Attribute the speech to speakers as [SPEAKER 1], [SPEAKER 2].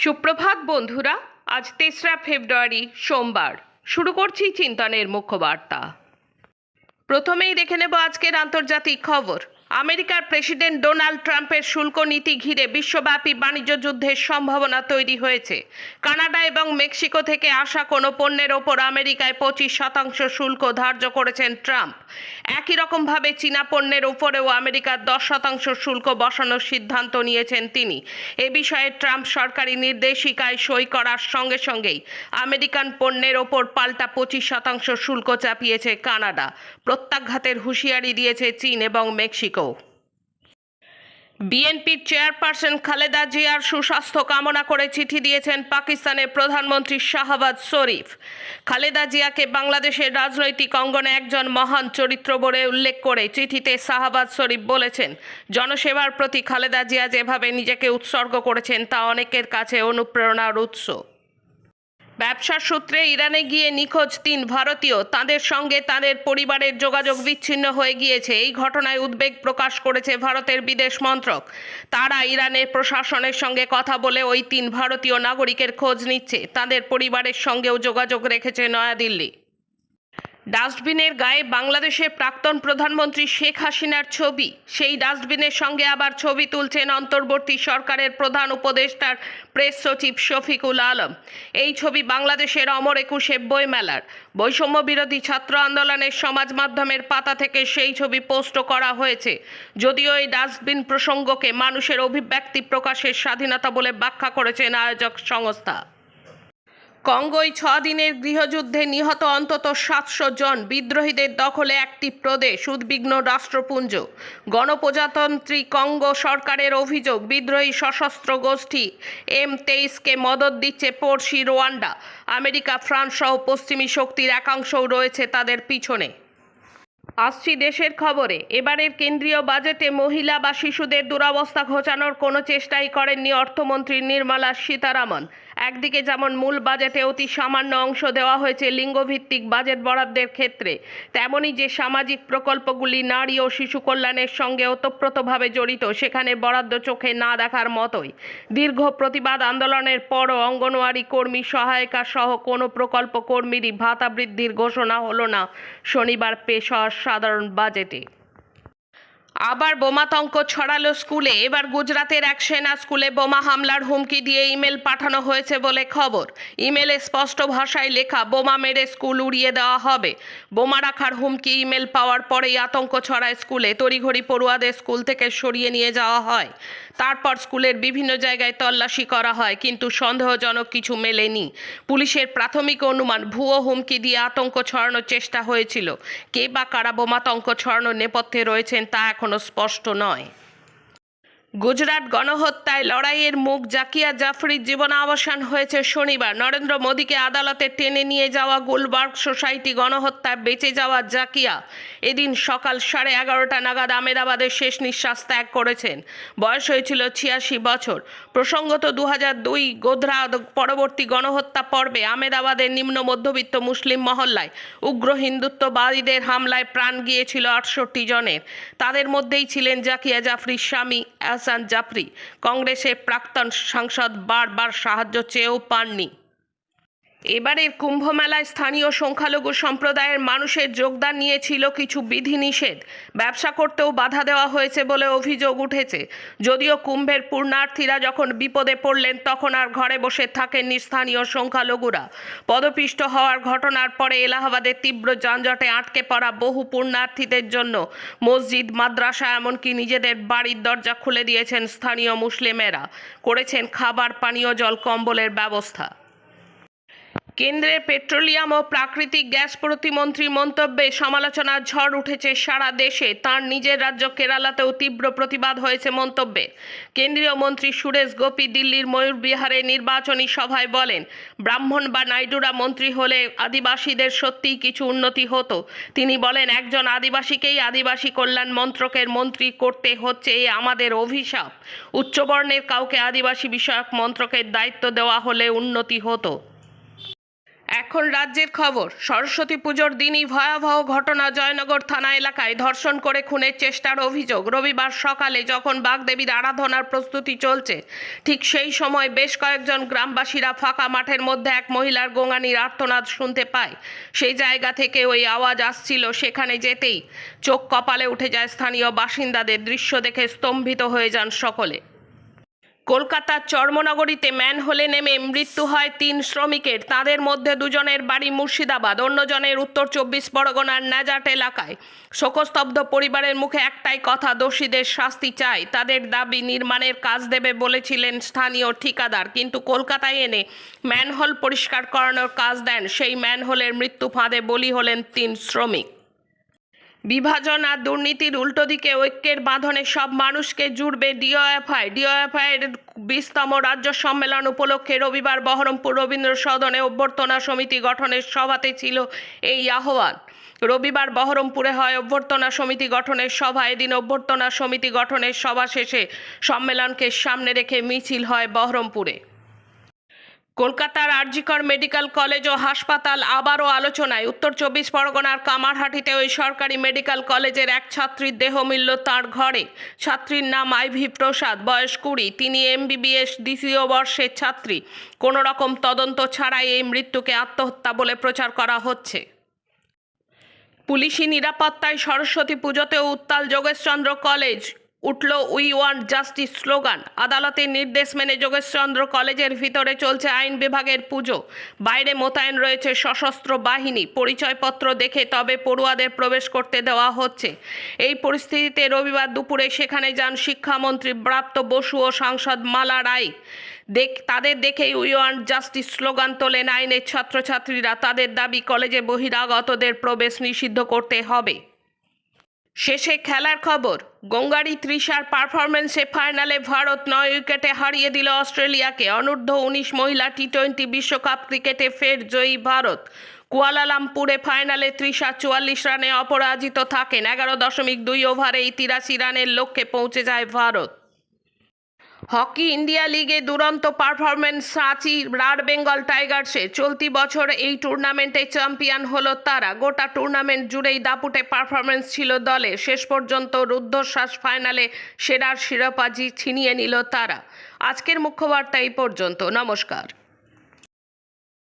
[SPEAKER 1] সুপ্রভাত বন্ধুরা, আজ তেসরা ফেব্রুয়ারি, সোমবার। শুরু করছি চিন্তনের মুখ্য বার্তা। প্রথমেই দেখে নেব আজকের আন্তর্জাতিক খবর। আমেরিকার প্রেসিডেন্ট ডোনাল্ড ট্রাম্পের শুল্ক নীতি ঘিরে বিশ্বব্যাপী বাণিজ্য যুদ্ধের সম্ভাবনা তৈরি হয়েছে। কানাডা এবং মেক্সিকো থেকে আসা কোনো পণ্যের ওপর আমেরিকায় পঁচিশ শতাংশ শুল্ক ধার্য করেছেন ট্রাম্প। একই রকমভাবে চীনা পণ্যের উপরেও আমেরিকার দশ শতাংশ শুল্ক বসানোর সিদ্ধান্ত নিয়েছেন তিনি। এ বিষয়ে ট্রাম্প সরকারি নির্দেশিকায় সই করার সঙ্গে সঙ্গেই আমেরিকান পণ্যের ওপর পাল্টা পঁচিশ শতাংশ শুল্ক চাপিয়েছে কানাডা। প্রত্যাঘাতের হুঁশিয়ারি দিয়েছে চীন এবং মেক্সিকো। বিএনপির চেয়ারপারসন খালেদা জিয়ার সুস্বাস্থ্য কামনা করে চিঠি দিয়েছেন পাকিস্তানের প্রধানমন্ত্রী শাহবাজ শরীফ। খালেদা জিয়াকে বাংলাদেশের রাজনৈতিক অঙ্গনে একজন মহান চরিত্র বলে উল্লেখ করে চিঠিতে শাহবাজ শরীফ বলেছেন, জনসেবার প্রতি খালেদা জিয়া যেভাবে নিজেকে উৎসর্গ করেছেন তা অনেকের কাছে অনুপ্রেরণার উৎস। ব্যবসার সূত্রে ইরানে গিয়ে নিখোঁজ তিন ভারতীয়। তাদের সঙ্গে তাদের পরিবারের যোগাযোগ বিচ্ছিন্ন হয়ে গিয়েছে। এই ঘটনায় উদ্বেগ প্রকাশ করেছে ভারতের বিদেশ মন্ত্রক। তারা ইরানের প্রশাসনের সঙ্গে কথা বলে ওই তিন ভারতীয় নাগরিকের খোঁজ নিচ্ছে। তাদের পরিবারের সঙ্গেও যোগাযোগ রেখেছে নয়াদিল্লি। ডাস্টবিনের গায়ে বাংলাদেশের প্রাক্তন প্রধানমন্ত্রী শেখ হাসিনার ছবি। সেই ডাস্টবিনের সঙ্গে আবার ছবি তুলছেন অন্তর্বর্তী সরকারের প্রধান উপদেষ্টার প্রেস সচিব শফিকুল আলম। এই ছবি বাংলাদেশের অমর একুশে বইমেলার। বৈষম্য বিরোধী ছাত্র আন্দোলনের সমাজ মাধ্যমের পাতা থেকে সেই ছবি পোস্ট করা হয়েছে। যদিও এই ডাস্টবিন প্রসঙ্গকে মানুষের অভিব্যক্তি প্রকাশের স্বাধীনতা বলে ব্যাখ্যা করেছেন আয়োজক সংস্থা। কঙ্গোয় ছ দিনের গৃহযুদ্ধে নিহত অন্তত সাতশো জন বিদ্রোহীদের দখলে একটি প্রদেশ, উদ্বিগ্ন রাষ্ট্রপুঞ্জ। গণপ্রজাতন্ত্রী কঙ্গো সরকারের অভিযোগ, বিদ্রোহী সশস্ত্র গোষ্ঠী এম তেইশকে মদত দিচ্ছে পড়শি রোয়ান্ডা। আমেরিকা, ফ্রান্স সহ পশ্চিমী শক্তির একাংশও রয়েছে তাদের পিছনে। আসছি দেশের খবরে। এবারের কেন্দ্রীয় বাজেটে মহিলা বা শিশুদের দুরবস্থা ঘোচানোর কোনো চেষ্টাই করেননি অর্থমন্ত্রী নির্মলা সীতারামন। একদিকে যেমন মূল বাজেটে অতি সামান্য অংশ দেওয়া হয়েছে লিঙ্গভিত্তিক বাজেট বরাদ্দের ক্ষেত্রে, তেমনি যে সামাজিক প্রকল্পগুলি নারী ও শিশু কল্যাণের সঙ্গে ওতপ্রোতভাবে জড়িত, সেখানে বরাদ্দ চোখে না দেখার মতোই। দীর্ঘ প্রতিবাদ আন্দোলনের পরও অঙ্গনওয়াড়ি কর্মী সহায়িকা সহ কোনো প্রকল্প কর্মীরই ভাতা বৃদ্ধির ঘোষণা হলো না। শনিবার পেশ সাধারণ বাজেটে আবার বোমাতঙ্ক ছড়ালো স্কুলে। এবার গুজরাতের এক সেনা স্কুলে বোমা হামলার হুমকি দিয়ে ইমেল পাঠানো হয়েছে বলে খবর। ইমেলে স্পষ্ট ভাষায় লেখা, বোমা মেরে স্কুল উড়িয়ে দেওয়া হবে। বোমা রাখার হুমকি ইমেল পাওয়ার পরেই আতঙ্ক ছড়ায় স্কুলে। তড়িঘড়ি পড়ুয়াদের স্কুল থেকে সরিয়ে নিয়ে যাওয়া হয়। তারপর স্কুলের বিভিন্ন জায়গায় তল্লাশি করা হয়, কিন্তু সন্দেহজনক কিছু মেলেনি। পুলিশের প্রাথমিক অনুমান, ভুয়ো হুমকি দিয়ে আতঙ্ক ছড়ানোর চেষ্টা হয়েছিল। কে বা কারা বোমাতঙ্ক ছড়ানোর নেপথ্যে রয়েছেন তা এখনও স্পষ্ট নয়। গুজরাট গণহত্যায় লড়াইয়ের মুখ জাকিয়া জাফরির জীবনাবসান হয়েছে শনিবার। নরেন্দ্র মোদীকে আদালতে টেনে নিয়ে যাওয়া গুলবার্গ সোসাইটি গণহত্যায় বেঁচে যাওয়া জাকিয়া এদিন সকাল সাড়ে এগারোটা নাগাদ আমেদাবাদের শেষ নিঃশ্বাস ত্যাগ করেছেন। বয়স হয়েছিল ছিয়াশি বছর। প্রসঙ্গত দু হাজার দুই গোধরা পরবর্তী গণহত্যা পর্বে আমেদাবাদের নিম্ন মধ্যবিত্ত মুসলিম মহল্লায় উগ্র হিন্দুত্ববাদীদের হামলায় প্রাণ গিয়েছিল আটষট্টি জনের। তাদের মধ্যেই ছিলেন জাকিয়া জাফরির স্বামী আহসান জাফরি। কংগ্রেসের প্রাক্তন সাংসদ বারবার সাহায্য চেয়েও পাননি। এবারের কুম্ভ মেলায় স্থানীয় সংখ্যালঘু সম্প্রদায়ের মানুষের যোগদান নিয়েছিল কিছু বিধিনিষেধ। ব্যবসা করতেও বাধা দেওয়া হয়েছে বলে অভিযোগ উঠেছে। যদিও কুম্ভের পূর্ণার্থীরা যখন বিপদে পড়লেন, তখন আর ঘরে বসে থাকেননি স্থানীয় সংখ্যালঘুরা। পদপিষ্ট হওয়ার ঘটনার পরে এলাহাবাদের তীব্র যানজটে আটকে পড়া বহু পূর্ণার্থীদের জন্য মসজিদ, মাদ্রাসা, এমনকি নিজেদের বাড়ির দরজা খুলে দিয়েছেন স্থানীয় মুসলিমেরা। করেছেন খাবার, পানীয়, জল, কম্বলের ব্যবস্থা। কেন্দ্রের পেট্রোলিয়াম ও প্রাকৃতিক গ্যাস প্রতিমন্ত্রীর মন্তব্যে সমালোচনার ঝড় উঠেছে সারা দেশে। তার নিজের রাজ্য কেরালাতেও তীব্র প্রতিবাদ হয়েছে মন্তব্যে। কেন্দ্রীয় মন্ত্রী সুরেশ গোপী দিল্লির ময়ূরবিহারে নির্বাচনী সভায় বলেন, ব্রাহ্মণ বা নাইডুরা মন্ত্রী হলে আদিবাসীদের সত্যিই কিছু উন্নতি হতো। তিনি বলেন, একজন আদিবাসীকেই আদিবাসী কল্যাণ মন্ত্রকের মন্ত্রী করতে হচ্ছে এ আমাদের অভিশাপ। উচ্চবর্ণের কাউকে আদিবাসী বিষয়ক মন্ত্রকের দায়িত্ব দেওয়া হলে উন্নতি হতো। এখন রাজ্যের খবর, সরস্বতী পুজোর দিনই ভয়াবহ ঘটনা জয়নগর থানা এলাকায় ধর্ষণ করে খুনের চেষ্টার অভিযোগ। রবিবার সকালে যখন বাগদেবীর আরাধনার প্রস্তুতি চলছে, ঠিক সেই সময় বেশ কয়েকজন গ্রামবাসীরা ফাঁকা মাঠের মধ্যে এক মহিলার গোঙানির আর্তনাদ শুনতে পায়। সেই জায়গা থেকে ওই আওয়াজ আসছিল সেখানে যেতেই। চোখ কপালে উঠে যায় স্থানীয় বাসিন্দাদের দৃশ্য দেখে স্তম্ভিত হয়ে যান সকলে। কলকাতার চর্মনগরীতে ম্যানহোলে নেমে মৃত্যু হয় তিন শ্রমিকের। তাদের মধ্যে দুজনের বাড়ি মুর্শিদাবাদ, অন্যজনের উত্তর চব্বিশ পরগনার নাজাট এলাকায়। শোকস্তব্ধ পরিবারের মুখে একটাই কথা, দোষীদের শাস্তি চাই। তাদের দাবি নির্মাণের কাজ দেবে বলেছিলেন স্থানীয় ঠিকাদার, কিন্তু কলকাতায় এনে ম্যানহোল পরিষ্কার করানোর কাজ দেন সেই ম্যানহোলের মৃত্যু ফাঁদে বলি হলেন তিন শ্রমিক। বিভাজন আর দুর্নীতির উল্টো দিকে ঐক্যের বাঁধনে সব মানুষকে জুড়বে ডিওএফআই। ডিওএফআই এর বিশতম রাজ্য সম্মেলন উপলক্ষে রবিবার বহরমপুর রবীন্দ্র সদনে অভ্যর্থনা সমিতি গঠনের সভাতে ছিল এই আহ্বান। রবিবার বহরমপুরে হয় অভ্যর্থনা সমিতি গঠনের সভা। এদিন অভ্যর্থনা সমিতি গঠনের সভা শেষে সম্মেলনকে সামনে রেখে মিছিল হয় বহরমপুরে। কলকাতার আরজিকর মেডিকেল কলেজ ও হাসপাতাল আবারও আলোচনায়। উত্তর চব্বিশ পরগনার কামারহাটিতে ওই সরকারি মেডিকেল কলেজের এক ছাত্রীর দেহ মিলল তার ঘরে। ছাত্রীর নাম আইভি প্রসাদ, বয়স কুড়ি। তিনি এমবিবিএস দ্বিতীয় বর্ষের ছাত্রী। কোনো রকম তদন্ত ছাড়াই এই মৃত্যুকে আত্মহত্যা বলে প্রচার করা হচ্ছে। পুলিশি নিরাপত্তায় সরস্বতী পুজোতেও উত্তাল যোগেশচন্দ্র কলেজ উঠল উই ওয়ান্ট জাস্টিস স্লোগান। আদালতের নির্দেশ মেনে যোগেশচন্দ্র কলেজের ভিতরে চলছে আইন বিভাগের পুজো। বাইরে মোতায়েন রয়েছে সশস্ত্র বাহিনী। পরিচয়পত্র দেখে তবে পড়ুয়াদের প্রবেশ করতে দেওয়া হচ্ছে। এই পরিস্থিতিতে রবিবার দুপুরে সেখানে যান শিক্ষামন্ত্রী ব্রাত্য বসু ও সাংসদ মালা রায়। দেখ, তাদের দেখেই উই ওয়ান্ট জাস্টিস স্লোগান তোলেন আইনের ছাত্রছাত্রীরা। তাদের দাবি, কলেজে বহিরাগতদের প্রবেশ নিষিদ্ধ করতে হবে। শেষে খেলার খবর, গঙ্গারি ত্রিশার পারফরমেন্সে ফাইনালে ভারত নয় উইকেটে হারিয়ে দিল অস্ট্রেলিয়াকে। অনূর্ধ্ব উনিশ মহিলা টি টোয়েন্টি বিশ্বকাপ ক্রিকেটে ফের জয়ী ভারত। কুয়ালালামপুরে ফাইনালে ত্রিশা চুয়াল্লিশ রানে অপরাজিত থাকেন। এগারো দশমিক দুই ওভারেই তিরাশি রানের লক্ষ্যে পৌঁছে যায় ভারত। হকি ইন্ডিয়া লিগে দুরন্ত পারফরমেন্স সাঁচি রাড বেঙ্গল টাইগার্সে। চলতি বছর এই টুর্নামেন্টে চ্যাম্পিয়ন হলো তারা। গোটা টুর্নামেন্ট জুড়েই দাপুটে পারফরমেন্স ছিল দলে। শেষ পর্যন্ত রুদ্ধশ্বাস ফাইনালে সেরার শিরোপাজি ছিনিয়ে নিল তারা। আজকের মুখ্য বার্তা এই পর্যন্ত। নমস্কার।